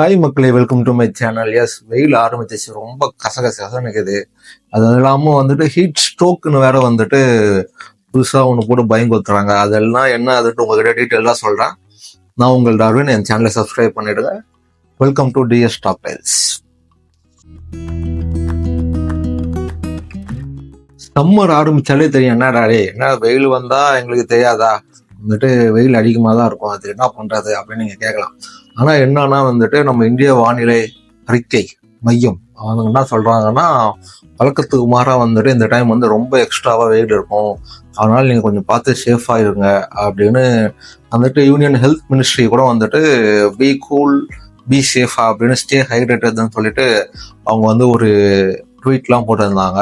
Hi மக்களே. Welcome to my channel yes வெயில் ஆரம்பிச்சிச்சு. ரொம்ப கசகச கசனுக்குது. அது இல்லாமல் வந்துட்டு ஹீட் ஸ்ட்ரோக்குன்னு வேற வந்துட்டு புதுசாக ஒன்று போட்டு பயங்குத்துறாங்க அதெல்லாம் என்ன அதுட்டு உங்ககிட்ட டீட்டெயிலாக சொல்கிறேன் நான் உங்கள் டார்வின். என் சேனலை சப்ஸ்கிரைப் பண்ணிடுங்க. வெல்கம் டு டிஎஸ் டாப்பைல்ஸ் சம்மர் ஆரம்பிச்சாலே தெரியும். என்னடா டே என்ன வெயில் வந்தால் எங்களுக்கு தெரியாதா? வந்துட்டு வெயில் அதிகமாக தான் இருக்கும். அது என்ன பண்ணுறது அப்படின்னு நீங்கள் கேட்கலாம். ஆனா என்னன்னா வந்துட்டு நம்ம இந்திய வானிலை அறிக்கை மையம். அவங்க என்ன சொல்றாங்கன்னா வழக்கத்துக்கு மாறா வந்துட்டு இந்த டைம் வந்து ரொம்ப எக்ஸ்ட்ராவா வெயில் இருக்கும். அதனால நீங்க கொஞ்சம் பார்த்து சேஃபா இருங்க அப்படின்னு வந்துட்டு யூனியன் ஹெல்த் மினிஸ்ட்ரி கூட வந்துட்டு பி கூல் பி சேஃபா அப்படின்னு ஸ்டே ஹைட்ரேட்டட்னு சொல்லிட்டு அவங்க வந்து ஒரு ட்வீட்லாம் போட்டிருந்தாங்க.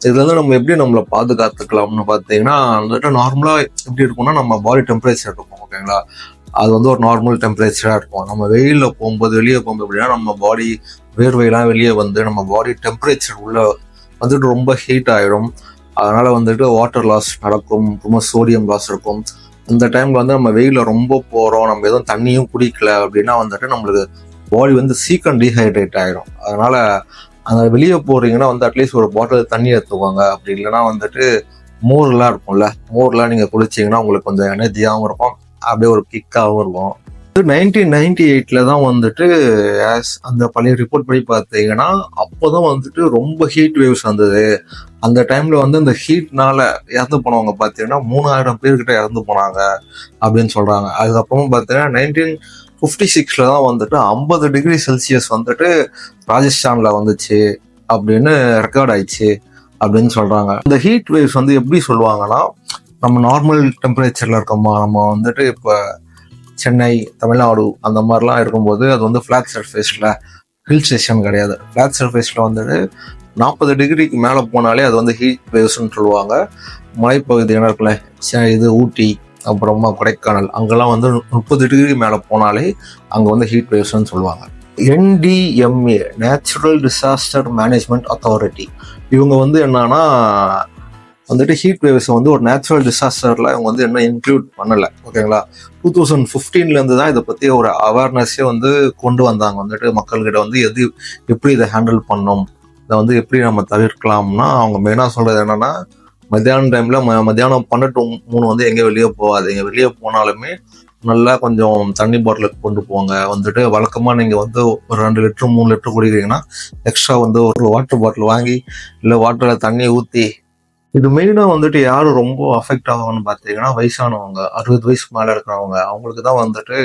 இதுல இருந்து நம்ம எப்படி நம்மளை பாதுகாத்துக்கலாம்னு பார்த்தீங்கன்னா வந்துட்டு நார்மலா எப்படி இருக்கும்னா நம்ம பாடி டெம்பரேச்சர் இருக்கும் ஓகேங்களா அது வந்து ஒரு நார்மல் டெம்பரேச்சராக இருக்கும். நம்ம வெயிலில் போகும்போது வெளியே போகும்போது அப்படின்னா நம்ம பாடி வேர்வையெல்லாம் வெளியே வந்து நம்ம பாடி டெம்பரேச்சர் உள்ள வந்துட்டு ரொம்ப ஹீட் ஆகிடும் அதனால் வந்துட்டு வாட்டர் லாஸ் நடக்கும் ரொம்ப சோடியம் லாஸ் இருக்கும். இந்த டைமில் வந்து நம்ம வெயிலில் ரொம்ப போகிறோம் நம்ம எதுவும் தண்ணியும் குடிக்கல அப்படின்னா வந்துட்டு நம்மளுக்கு பாடி வந்து சீக்கிரம் டீஹைட்ரேட் ஆகிடும் அதனால் அந்த வெளியே போகிறீங்கன்னா வந்து அட்லீஸ்ட் ஒரு பாட்டில் தண்ணி எடுத்துக்கோங்க. அப்படி இல்லைன்னா வந்துட்டு மோர்லாம் இருக்கும்ல மோர்லாம் நீங்கள் குளிச்சிங்கன்னா உங்களுக்கு கொஞ்சம் எனர்ஜியாகவும் இருக்கும். அப்படியே ஒரு கிக்காகவும் இருக்கும். நைன்டீன் நைன்டி எயிட்டில் தான் வந்துட்டு ஆஸ் அந்த பழைய ரிப்போர்ட் படி பார்த்தீங்கன்னா அப்போ தான் வந்துட்டு ரொம்ப ஹீட் வேவ்ஸ் வந்தது. அந்த டைமில் வந்து அந்த ஹீட்னால இறந்து போனவங்க பார்த்தீங்கன்னா மூணாயிரம் பேர்கிட்ட இறந்து போனாங்க அப்படின்னு சொல்கிறாங்க அதுக்கப்புறமா பார்த்தீங்கன்னா நைன்டீன் ஃபிஃப்டி சிக்ஸில் தான் வந்துட்டு ஐம்பது டிகிரி செல்சியஸ் வந்துட்டு ராஜஸ்தானில் வந்துச்சு அப்படின்னு ரெக்கார்ட் ஆயிடுச்சு அப்படின்னு சொல்கிறாங்க இந்த ஹீட் வேவ்ஸ் வந்து எப்படி சொல்லுவாங்கன்னா நம்ம நார்மல் டெம்பரேச்சரில் இருக்கோமா? நம்ம வந்துட்டு இப்போ சென்னை தமிழ்நாடு அந்த மாதிரிலாம் இருக்கும்போது அது வந்து ஃப்ளாட் சர்ஃபேஸில் ஹில் ஸ்டேஷன் கிடையாது. ஃப்ளாட் சர்ஃபேஸில் வந்துட்டு நாற்பது டிகிரிக்கு மேலே போனாலே அது வந்து ஹீட் வேவ்ஸ்னு சொல்லுவாங்க. மலைப்பகுதி இருக்குல்ல இது ஊட்டி அப்புறமா கொடைக்கானல் அங்கெல்லாம் வந்து முப்பது டிகிரி மேலே போனாலே அங்கே வந்து ஹீட் வேவ்ஸ்னு சொல்லுவாங்க. NDMA natural disaster management authority இவங்க வந்து என்னன்னா வந்துட்டு ஹீட் வேவ்ஸ் வந்து ஒரு நேச்சுரல் டிசாஸ்டர்ல அவங்க வந்து என்ன இன்க்ளூட் பண்ணல. ஓகேங்களா? டூ தௌசண்ட் ஃபிஃப்டீன்ல இருந்து தான் இதை பத்தி ஒரு அவேர்னஸே வந்து கொண்டு வந்தாங்க. வந்துட்டு மக்கள்கிட்ட வந்து எது எப்படி இதை ஹேண்டில் பண்ணணும்? இதை வந்து எப்படி நம்ம தவிர்க்கலாம்னா அவங்க மெயினாக சொல்றது என்னன்னா மத்தியானம் டைம்ல ம மத்தியானம் பன்னெண்டு மூணு வந்து எங்கேயும் வெளியே போகாதீங்க. வெளியே போனாலுமே நல்லா கொஞ்சம் தண்ணி பாட்டிலுக்கு கொண்டு போங்க. வந்துட்டு வழக்கமாக நீங்கள் வந்து ஒரு ரெண்டு லிட்டர் மூணு லிட்டர் குடிக்கிறீங்கன்னா எக்ஸ்ட்ரா வந்து ஒரு வாட்டர் பாட்டில் வாங்கி இல்லை வாட்டரில் தண்ணி ஊற்றி இது மெயினாக வந்துட்டு யார் ரொம்ப அஃபெக்ட் ஆகும்னு பார்த்தீங்கன்னா வயசானவங்க அறுபது வயசுக்கு மேலே இருக்கிறவங்க. அவங்களுக்கு தான் வந்துட்டு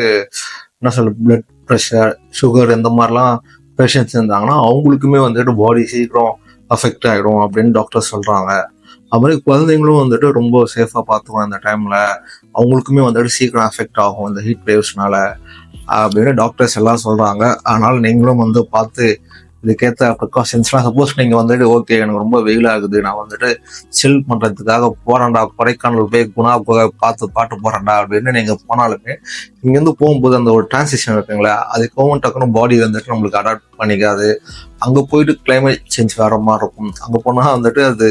என்ன சொல்ல பிளட் ப்ரெஷர் சுகர் இந்த மாதிரிலாம் பேஷண்ட்ஸ் இருந்தாங்கன்னா அவங்களுக்குமே வந்துட்டு பாடி சீக்கிரம் அஃபெக்ட் ஆகிடும் அப்படின்னு டாக்டர் சொல்கிறாங்க அது மாதிரி குழந்தைங்களும் வந்துட்டு ரொம்ப சேஃபாக பார்த்துக்கணும் அந்த டைமில் அவங்களுக்குமே வந்துட்டு சீக்கிரம் அஃபெக்ட் ஆகும் இந்த ஹீட் வேவ்ஸ்னால அப்படின்னு டாக்டர்ஸ் எல்லாம் சொல்கிறாங்க அதனால் நீங்களும் வந்து பார்த்து இதுக்கேற்ற ப்ரிகாஷன்ஸ்லாம் சப்போஸ் நீங்கள் வந்துட்டு ஓகே எனக்கு ரொம்ப வெயிலாகுது நான் வந்துட்டு சில் பண்ணுறதுக்காக போகிறேன்டா கொடைக்கானல் போய் குணா போக பார்த்து பாட்டு போகிறேன்டா அப்படின்னு நீங்கள் போனாலுமே இங்கேருந்து போகும்போது அந்த ஒரு டிரான்சிஷன் இருக்குங்களா கோவன் டக்குனு பாடி வந்துட்டு நம்மளுக்கு அடாப்ட் பண்ணிக்காது. அங்கே போயிட்டு கிளைமேட் சேஞ்ச் வேற மாதிரி இருக்கும். அங்கே போனால் வந்துட்டு அது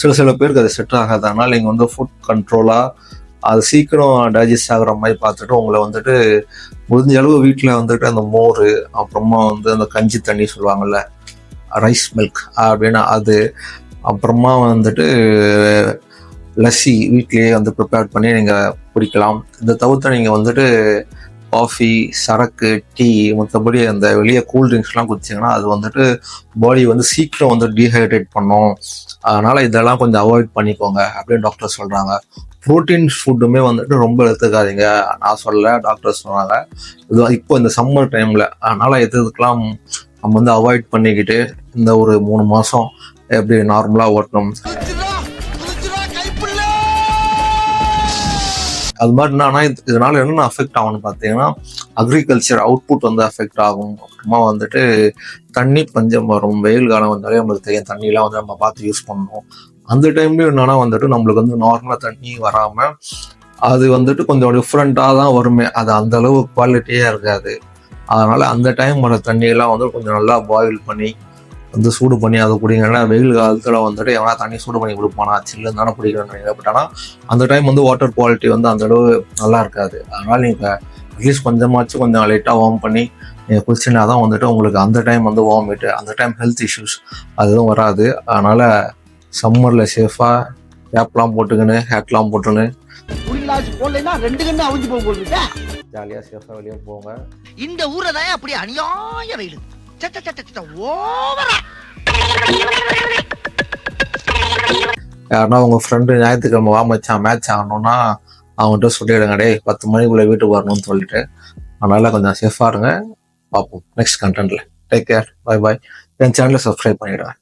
சில சில பேருக்கு அது செட் ஆகாது. அதனால் நீங்கள் வந்து ஃபுட் கண்ட்ரோலாக அது சீக்கிரம் டைஜஸ்ட் ஆகுற மாதிரி பார்த்துட்டு உங்களை வந்துட்டு முடிஞ்ச அளவு வீட்டில் வந்துட்டு அந்த மோர் அப்புறமா வந்து அந்த கஞ்சி தண்ணி சொல்லுவாங்கள்ல ரைஸ் மில்க் அப்படின்னா அது அப்புறமா வந்துட்டு லஸ்ஸி வீட்லேயே வந்து ப்ரிப்பேர் பண்ணி நீங்கள் குடிக்கலாம். இதை தவிர்த்து நீங்கள் வந்துட்டு காஃபி சரக்கு டீ மற்றபடி அந்த வெளியே கூல் ட்ரிங்க்ஸ்லாம் குடிச்சிங்கன்னா அது வந்துட்டு பாடி வந்து சீக்கிரம் வந்து டீஹைட்ரேட் பண்ணும். அதனால் இதெல்லாம் கொஞ்சம் அவாய்ட் பண்ணிக்கோங்க அப்படின்னு டாக்டர் சொல்கிறாங்க ப்ரோட்டீன் ஃபுட்டுமே வந்துட்டு ரொம்ப எடுத்துக்காதீங்க. நான் சொல்லலை டாக்டர் சொன்னாங்க. இது இப்போ இந்த சம்மர் டைமில் அதனால் எது இதுக்கெலாம் நம்ம வந்து அவாய்ட் பண்ணிக்கிட்டு இந்த ஒரு மூணு மாதம் எப்படி நார்மலாக ஓட்டணும். அது மாதிரி என்னன்னா இது- இதனால என்னென்ன அஃபெக்ட் ஆகும்னு பார்த்தீங்கன்னா அக்ரிகல்ச்சர் அவுட்புட் வந்து அஃபெக்ட் ஆகும். அப்புறமா வந்துட்டு தண்ணி பஞ்சம் வரும். வெயில் காலம் வந்தாலே நம்மளுக்கு தெரியும். தண்ணியெலாம் வந்து நம்ம பார்த்து யூஸ் பண்ணணும். அந்த டைம்லயும் என்னன்னா வந்துட்டு நம்மளுக்கு வந்து நார்மலாக தண்ணி வராமல் அது வந்துட்டு கொஞ்சம் டிஃப்ரெண்ட்டாக தான் வருமே. அது அந்த அளவு குவாலிட்டியாக இருக்காது. அதனால அந்த டைம் வர தண்ணியெல்லாம் வந்து கொஞ்சம் நல்லா பாயில் பண்ணி வந்து சூடு பண்ணி அதை குடிங்க ஏன்னா வெயில் காலத்தில் வந்துட்டு எவனா தண்ணி சூடு பண்ணி கொடுப்பானா? சில்லுன்னு தானே குடிக்கிறேன்னு பட் ஆனால் அந்த டைம் வந்து வாட்டர் குவாலிட்டி வந்து அந்த அளவு நல்லா இருக்காது. அதனால நீங்கள் அட்லீஸ்ட் கொஞ்சமாச்சும் கொஞ்சம் லைட்டாக வார்ம் பண்ணி நீங்கள் குளிச்சுனா தான் வந்துட்டு உங்களுக்கு அந்த டைம் வந்து வாமிட்டு அந்த டைம் ஹெல்த் இஷ்யூஸ் அதுவும் வராது. அதனால் சம்மரில் சேஃபாக கேப்லாம் போட்டுக்கின்னு ஹேட்லாம் போட்டுன்னு ரெண்டு கண்ணு அவிஞ்சு ஜாலியாக சேஃபாக வெளியே போங்க. இந்த ஊரை தான் அப்படி அநியாய வெயில்? யாருன்னா உங்கள் ஃப்ரெண்டு ஞாயிற்றுக்கிழமை வா மச்சான் மேட்ச் ஆகணும்னா அவங்ககிட்ட சொல்லிடுங்க டேய் பத்து மணிக்குள்ளே வீட்டுக்கு வரணும்னு சொல்லிட்டு. அதனால் கொஞ்சம் சேஃபாக இருங்க. பார்ப்போம். நெக்ஸ்ட் கண்டென்ட்ல டேக் கேர் பாய் பாய் என் சேனலை சப்ஸ்கிரைப் பண்ணிடுவேன்